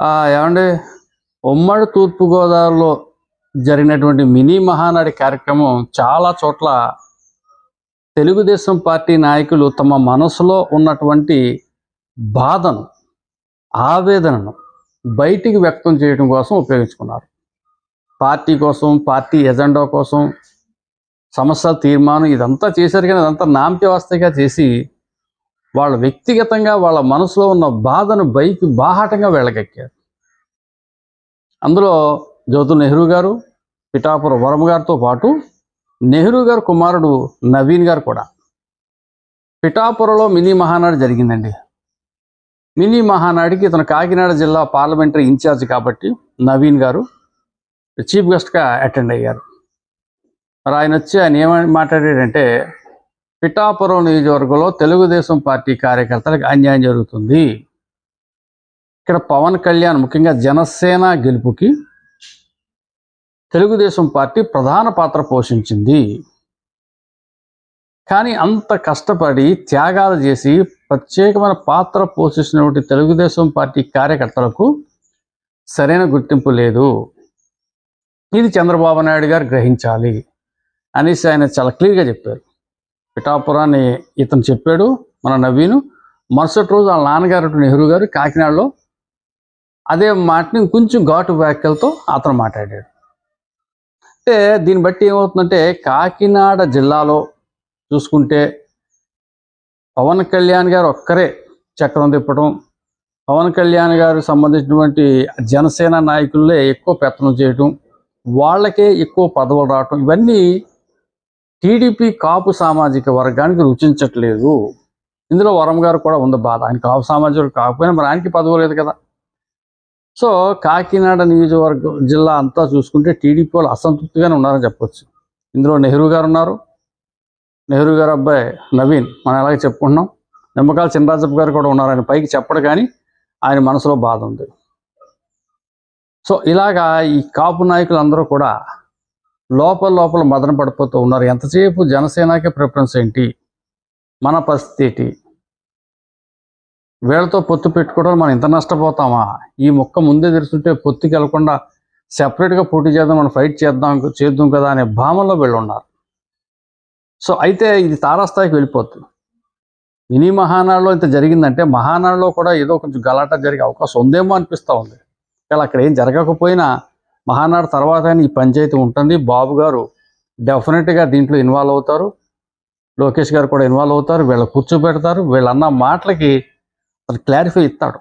ఆ, ఏమండి? ఉమ్మడి తూర్పుగోదావరిలో జరిగినటువంటి మినీ మహానాడి కార్యక్రమం చాలా చోట్ల తెలుగుదేశం పార్టీ నాయకులు తమ మనసులో ఉన్నటువంటి బాధను ఆవేదనను బయటికి వ్యక్తం చేయడం కోసం ఉపయోగించుకున్నారు. పార్టీ కోసం పార్టీ ఎజెండా కోసం సమస్యల తీర్మానం ఇదంతా చేశారు కానీ అదంతా వస్తాయిగా చేసి వాళ్ళ వ్యక్తిగతంగా వాళ్ళ మనసులో ఉన్న బాధను బయకి బాహాటంగా వెళ్ళగక్కారు. అందులో జ్యోతుల్ నెహ్రూ గారు పిఠాపుర వరమ గారితో పాటు నెహ్రూ గారు కుమారుడు నవీన్ గారు కూడా. పిఠాపురలో మినీ మహానాడు జరిగిందండి. మినీ మహానాడికి ఇతను కాకినాడ జిల్లా పార్లమెంటరీ ఇన్ఛార్జ్ కాబట్టి నవీన్ గారు చీఫ్ గెస్ట్గా అటెండ్ అయ్యారు. మరి ఆయన వచ్చి ఆయన ఏమని మాట్లాడాడంటే పిఠాపురం నియోజకవర్గంలో తెలుగుదేశం పార్టీ కార్యకర్తలకు అన్యాయం జరుగుతుంది. ఇక్కడ పవన్ కళ్యాణ్ ముఖ్యంగా జనసేన గెలుపుకి తెలుగుదేశం పార్టీ ప్రధాన పాత్ర పోషించింది. కానీ అంత కష్టపడి త్యాగాలు చేసి ప్రత్యేకమైన పాత్ర పోషించినటువంటి తెలుగుదేశం పార్టీ కార్యకర్తలకు సరైన గుర్తింపు లేదు. ఇది చంద్రబాబు నాయుడు గారు గ్రహించాలి అనేసి ఆయన చాలా క్లియర్గా చెప్పారు. పిఠాపురాన్ని ఇతను చెప్పాడు మన నవీను. మరుసటి రోజు వాళ్ళ నాన్నగారు నెహ్రూ గారు కాకినాడలో అదే మాటని కొంచెం ఘాటు వ్యాఖ్యలతో అతను మాట్లాడాడు. అంటే దీన్ని బట్టి ఏమవుతుందంటే కాకినాడ జిల్లాలో చూసుకుంటే పవన్ కళ్యాణ్ గారు ఒక్కరే చక్రం తిప్పడం పవన్ కళ్యాణ్ గారు సంబంధించినటువంటి జనసేన నాయకులే ఎక్కువ పెత్తనం చేయటం వాళ్ళకే ఎక్కువ పదవులు రావటం ఇవన్నీ టీడీపీ కాపు సామాజిక వర్గానికి రుచించట్లేదు. ఇందులో వరం గారు కూడా ఉంది బాధ. ఆయన కాపు సామాజిక కాకపోయినా మరి ఆయనకి పదవి లేదు కదా. సో కాకినాడ నియోజకవర్గం జిల్లా అంతా చూసుకుంటే టీడీపీ వాళ్ళు అసంతృప్తిగానే ఉన్నారని చెప్పొచ్చు. ఇందులో నెహ్రూ గారు ఉన్నారు. నెహ్రూ గారు అబ్బాయి నవీన్ మనం ఎలాగ చెప్పుకుంటున్నాం. నిమ్మకాల చినరాజప్ప గారు కూడా ఉన్నారు. ఆయన పైకి చెప్పడు కానీ ఆయన మనసులో బాధ ఉంది. సో ఇలాగా ఈ కాపు నాయకులు అందరూ కూడా లోపల లోపల మదన పడిపోతూ ఉన్నారు. ఎంతసేపు జనసేనకే ప్రిఫరెన్స్ ఏంటి? మన పరిస్థితి ఏంటి? వీళ్ళతో పొత్తు పెట్టుకోవడం మనం ఇంత నష్టపోతామా? ఈ మొక్క ముందే తెలుసుంటే పొత్తుకి వెళ్ళకుండా సెపరేట్గా పోటీ చేద్దాం మనం ఫైట్ చేద్దాం చేద్దాం కదా అనే భావనలో వీళ్ళు ఉన్నారు. సో అయితే ఇది తారాస్థాయికి వెళ్ళిపోతుంది. మినీ మహానాడులో ఇంత జరిగిందంటే మహానాడులో కూడా ఏదో కొంచెం గలాట జరిగే అవకాశం ఉందేమో అనిపిస్తూ ఉంది. కానీ అక్కడ ఏం జరగకపోయినా మహానాడు తర్వాత ఈ పంచాయతీ ఉంటుంది. బాబు గారు డెఫినెట్గా దీంట్లో ఇన్వాల్వ్ అవుతారు. లోకేష్ గారు కూడా ఇన్వాల్వ్ అవుతారు. వీళ్ళు కూర్చోబెడతారు. వీళ్ళన్న మాటలకి అతను క్లారిఫై ఇస్తాడు.